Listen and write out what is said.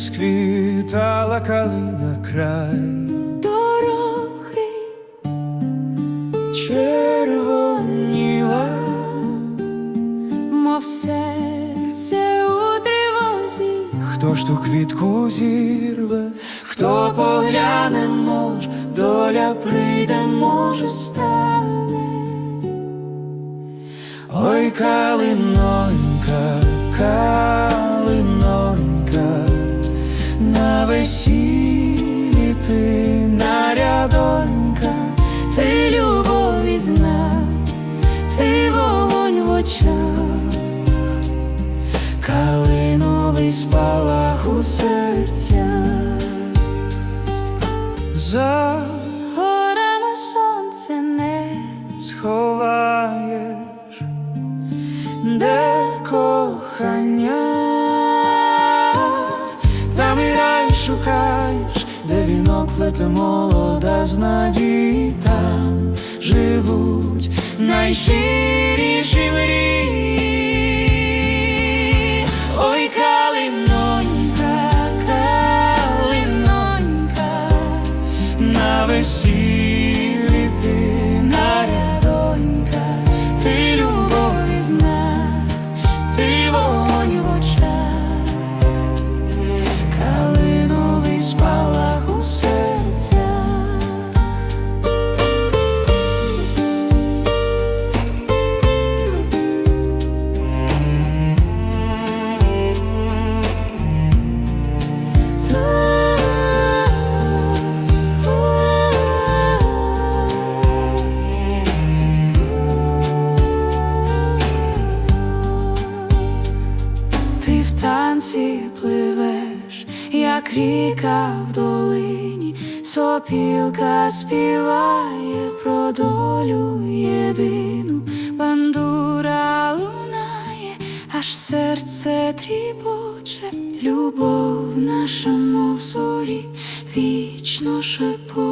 Розквітала калина край, дороги, червоніла, мов серце хто ж ту квітку зірве, хто погляне, мож, доля прийде, може стане. Ой, калинонька, калинонька, на весіллі ти нарядонька, ти любові знак, ти вогонь в очах, калиновий спалах у серцях. За горами сонце не сховаєш, де кохання, там і рай шукаєш, де вінок плете молода з надії, там живуть найщиріші мрії. На весіллі Ти в танці пливеш, як ріка в долині, сопілка співає про долю єдину, бандура лунає, аж серце тріпоче, любов наша, мов зорі, вічно шепоче.